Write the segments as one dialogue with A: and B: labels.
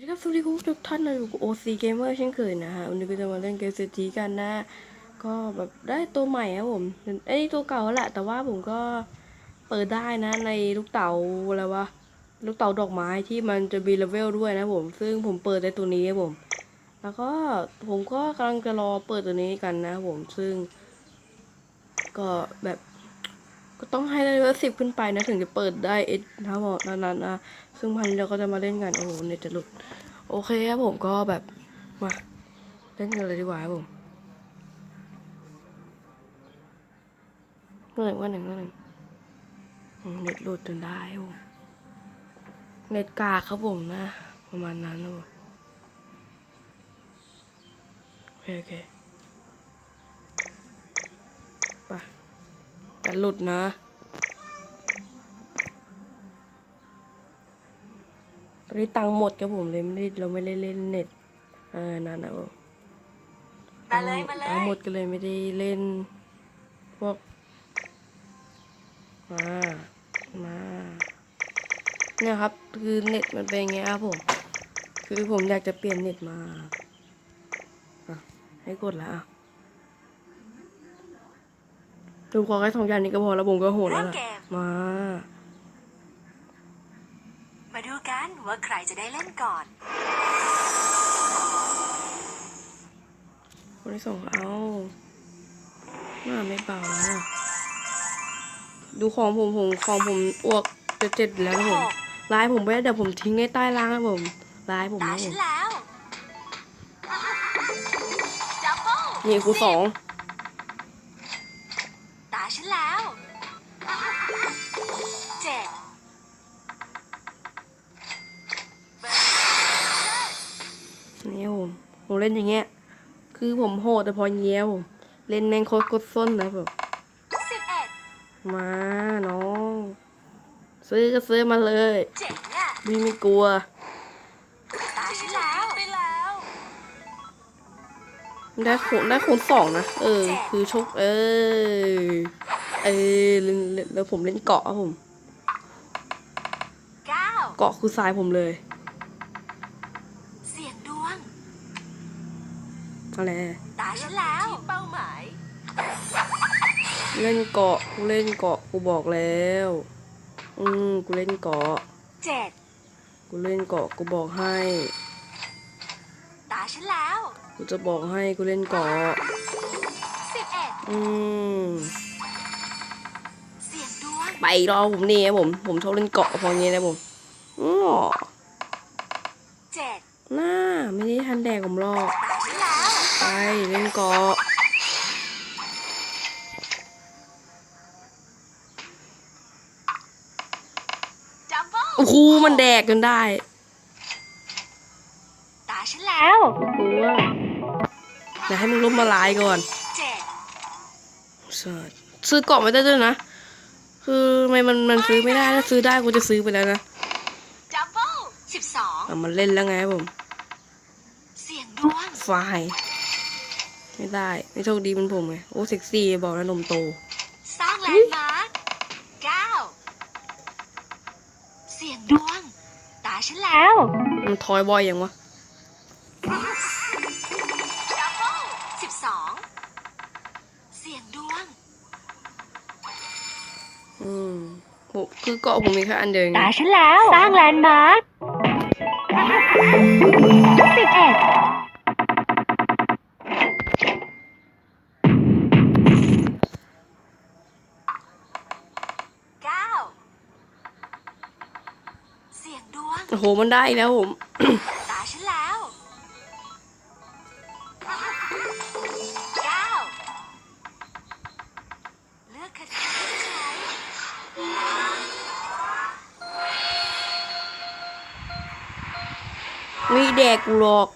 A: สวัสดีครับสวัสดีคุณทุกท่านนะอยู่กับ OC Gamer เช่นเคยนะฮะวันนี้ก็จะมาเล่นเกมเซจีกันนะ ก็แบบได้ตัวใหม่ครับผมไอ้ตัวเก่าแหละ แต่ว่าผมก็เปิดได้นะในลูกเต๋าอะไรวะลูกเต๋าดอกไม้ที่มันจะมีเลเวลด้วยนะผม ซึ่งผมเปิดในตัวนี้ครับผม แล้วก็ผมก็กำลังจะรอเปิดตัวนี้กันนะผมซึ่ง ก็แบบ ก็ต้องให้ได้เลเวลสิบขึ้นไปนะถึงจะเปิดได้เอ็ดนะบอกนั้นๆนะซึ่งพันนี้เราก็จะมาเล่นกันโอ้โหเน็ตจะหลุด โอเคครับผมก็แบบมาเล่นกันเลยดีกว่าครับผมเมื่อไหร่ว่าหนึ่งว่าหนึ่งเน็ตหลุดจนได้ครับผมเน็ตกาครับผมนะ ประมาณนั้นครับโอเคโอเคไป แต่หลุดนะตอนนี้ตังค์หมดครับผมเลยไม่ได้เราไม่ได้เล่นเน็ตเออนั่นนะผม
B: มาเลยมาเลย
A: ตังค์หมดก็เลยไม่ได้เล่น พวกมามาเนี่ยครับคือเน็ตมันเป็นอย่างเงี้ยครับผมคือผมอยากจะเปลี่ยนเน็ตมาอะให้กดแล้วอะ ดูขอแค่สองอย่างนี้ก็พอแล้วผมก็โหดแล้วล่ะ
B: เริ่มเกม
A: มา
B: มาดูกันว่าใครจะได้เล่นก่อน
A: คนที่สองเอาหน้าไม่เบาแล้วอะดูของผมผมของผมอ้วกจะเจ็ดอยู่แล้วนะผม
B: หก
A: ลายผมไว้เดี๋ยวผมทิ้งในใต้ล่างนะผมลายผม
B: ตา
A: นะผ
B: ฉั
A: ม
B: นแล้วดับเบิล
A: นี่กูสอง
B: นี่
A: ผมผมเล่นอย่างเงี้ย คือผมโหดแต่พอเงี้ยผมเล่นแมงโคตรกดส้นนะผม
B: สิบเอ็ด
A: มาน้อง ซื้อก็ซื้อมาเลย
B: เจ๋งอะ
A: พี่ไม่กลัว
B: ตาฉันแล้วไปแล้ว
A: ได้คูณได้คูณสองนะ เออ คือโชคเออเออเล่นเล่นแล้วผมเล่นเกาะครับผม
B: เก้า
A: เกาะคือทรายผมเลย
B: เสียงดวง
A: อะไร
B: ตาฉันแล้วเป้าหมาย
A: เล่นเกาะกูเล่นเกาะกูบอกแล้ว อืมกูเล่นเกาะ
B: เจ็ด
A: กูเล่นเกาะกูบอกให้
B: ตาฉันแล้ว
A: กูจะบอกให้กูเล่นเกาะ
B: สิบเอ็ด
A: อืม
B: เสียงดวง
A: ไปรอผมนี่ครับผม ผมชอบเล่นเกาะพองี้นะผมอ๋อ
B: เจ็ด
A: หน้าไม่ได้ทันแดกผมหรอก
B: ตาฉันแล้ว
A: ไปเล่นเกาะ
B: ดับเบิล
A: โอ้โหมันแดกจนได้
B: ตาฉันแล้ว
A: กูว่าเดี๋ยวให้มึงล้มมาลายก่อน
B: เจ็ด
A: ใช่ซื้อเกาะไม่ได้ด้วยนะ คือทำไมมันมันซื้อไม่ได้ถ้าซื้อได้กูจะซื้อไปแล้วนะ
B: ดับเบิลสิบสอง
A: อะมันเล่นแล้วไงผม
B: เสียงดวง
A: ไฟล์ ไม่ได้ ไม่โชคดีเป็นผมไง โอ้เซ็กซี่บอกนะนมโต
B: สร้างแลนด์มาร์คเก้าเสียงดวง ตาฉันแล้ว
A: มันทอยบอยยังวะ
B: ดับเบิลสิบสองเสียงดวง
A: อืมผมคือเกาะผมมีแค่อันเดียวเอง
B: ตาฉันแล้ว สร้างแลนด์มาร์คสิบเอ็ด
A: มันได้อีกแล้วผม
B: ตาฉันแล้วเก้าเลือกคาถาที่ใช้
A: ไม่แดกกูหรอก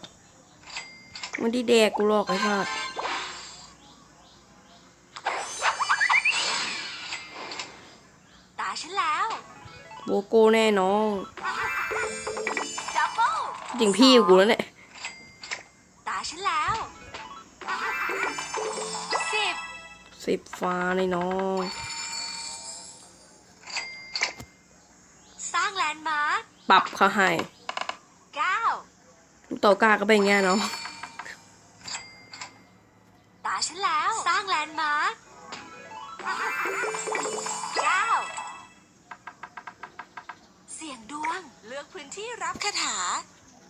A: ไม่ได้แดกกูหรอกไอ้สัส
B: ตาฉันแล้ว
A: โบโก้แน่น้อง
B: ดับเบิล
A: จริงพี่กูแล้วเนี่ย
B: ตาฉันแล้วสิบ
A: สิบฟ้าในน้อง
B: สร้างแลนด์มาร์ค
A: ปรับเขาให้
B: เก้า
A: เต่ากาก็เป็นอย่างเงี้ยเนาะ
B: ตาฉันแล้วสร้างแลนด์มาร์คเก้าเสียงดวงเลือกพื้นที่รับคาถา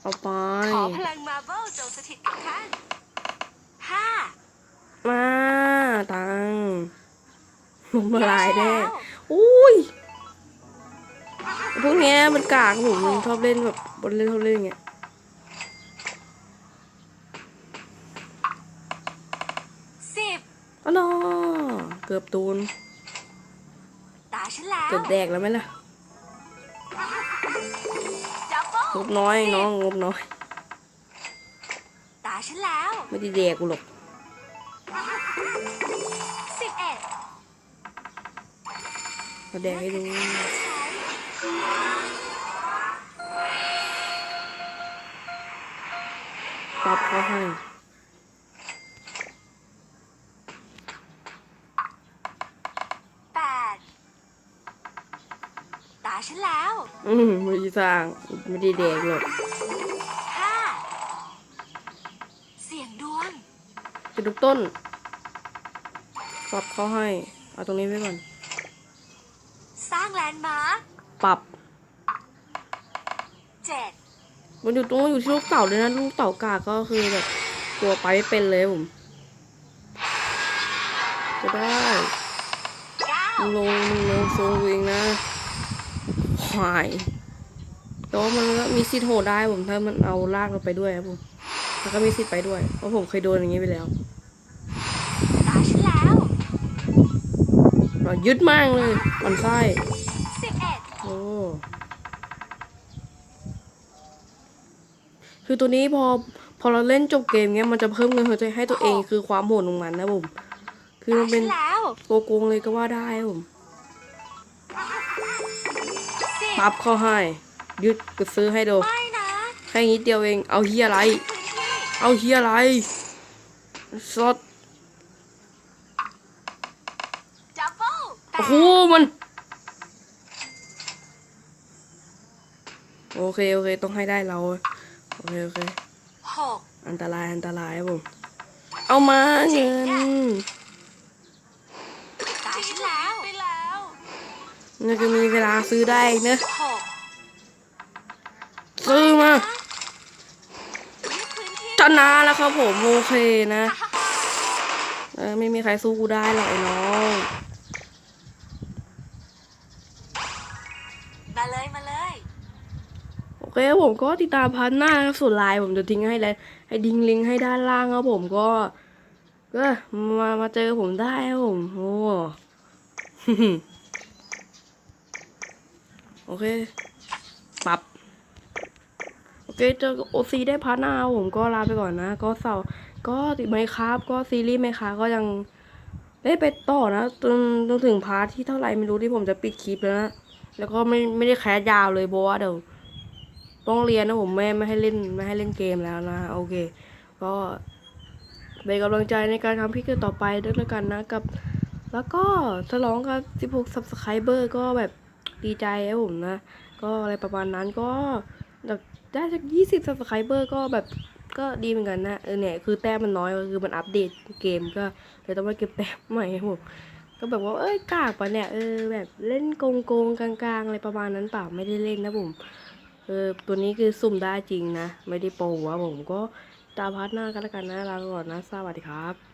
A: เอาไป
B: ขอพลังมาเบิลจงสถิตกับท่านห้า
A: มาตังลมละลายแน่อุ้ยพวกเนี้ยมันกากผมชอบเล่นแบบบนเล่นชอบเล่นอย่างเงี้ย
B: สิบ
A: อ๋อนอเกือบตูน
B: ตาฉันแล้ว
A: เกือบแดกแล้วไหมล่ะ งบน้อยน้องงบน้อย
B: ตาฉันแล้ว
A: ไม่ได้แดกกูหรอก
B: สิบเอ็ด
A: มาแดกให้ดูปรับเขาให้ สร้างไม่ได้แดกหรอก
B: ห้าเสียงดวง
A: จะดูต้นปรับเขาให้ เอาตรงนี้ไว้ก่อน
B: สร้างแลนด์มาร์ค
A: ปรับ
B: เจ็ด
A: มันอยู่ตรงอยู่ที่ลูกเต่าเลยนะลูกเต่ากาก็คือแบบตัวไปไม่เป็นเลยผมจะได้
B: เก้า
A: มึงลงมึงลงทรงตัวเองนะควาย แต่ว่ามันก็มีสิทธิ์โหดได้ผมถ้ามันเอาลากเราไปด้วยครับผมแล้วก็มีสิทธิ์ไปด้วยเพราะผมเคยโดนอย่างนี้ไปแล้ว
B: ตาฉันแล้ว
A: เรายึดมากเลยมันไส้
B: สิบเอ็ด
A: โอ้คือตัวนี้พอพอเราเล่นจบเกมเงี้ยมันจะเพิ่มเงินให้ตัวเองคือความโหดของมันนะผมคือ
B: ตา
A: มันเป็
B: ฉั
A: น
B: นแล้ว
A: ตัวโกงเลยก็ว่าได้ครับผม
B: สิบ
A: ปรับเข้าให้ ยึดกูซื้อให้ดู
B: ไม่นะ
A: แค่นี้เดียวเอง เอาเฮียอะไร
B: พื้นที่
A: เอาเฮียอะไรสด
B: ดับเบิลแป
A: โอ้
B: ด
A: โหมัน โอเค โอเค ต้องให้ได้เรา โอเค โอเค
B: หก
A: อันตราย อันตรายครับผม เอามาเงิน
B: ตาฉันแล้วไปแล้ว
A: นี่จะมีเวลาซื้อได้เนอะ
B: หก
A: ซื้อมา
B: ยึดพื้นที่
A: ชนะแล้วครับผมโอเคนะเออไม่มีใครสู้กูได้หรอกไอ้น้อง
B: มาเลยมาเลย
A: โอเคครับผมก็ติดตามพันหน้านะครับส่วนไลน์ผมจะทิ้งให้แล้วให้ดิ้งลิงก์ให้ด้านล่างครับผมก็ก็มามาเจอผมได้ครับผมโอ้โอเคปรับโอ เคเจอโอซีได้พาร์ทหน้าครับผมก็ลาไปก่อนนะ ก็เสาร์ก็ติดไหมครับ ก็ซีรีส์ไหมครับก็ยังได้ไปต่อนะจนจนถึงพาร์ทที่เท่าไหร่ไม่รู้ที่ผมจะปิดคลิปแล้วนะ แล้วก็ไม่ไม่ได้แคสยาวเลยเพราะว่าเดี๋ยวต้องเรียนนะผมไม่ไม่ให้เล่นไม่ให้เล่นเกมแล้วนะ โอเค ก็เป็นกำลังใจในการทำพี่เกิดต่อไปด้วยแล้วกันนะกับ แล้วก็ฉลองกับ 16 subscriber ก็แบบดีใจครับผมนะ ก็อะไรประมาณนั้นก็แบบ ได้สัก20 subscriber ก็แบบก็ดีเหมือนกันนะเออเนี่ยคือแต้มมันน้อยก็คือมันอัปเดตเกมก็เลยต้องมาเก็บแต้มใหม่ครับผมก็แบบว่าเอ้ยกากปะเนี่ยเออแบบเล่นโกงโกงกลางๆอะไรประมาณนั้นเปล่าไม่ได้เล่นนะผมเออตัวนี้คือสุ่มได้จริงนะ ไม่ได้โปรวะผมก็ตามพาร์ทหน้ากันแล้วกันนะลาไปก่อนนะสวัสดีครับ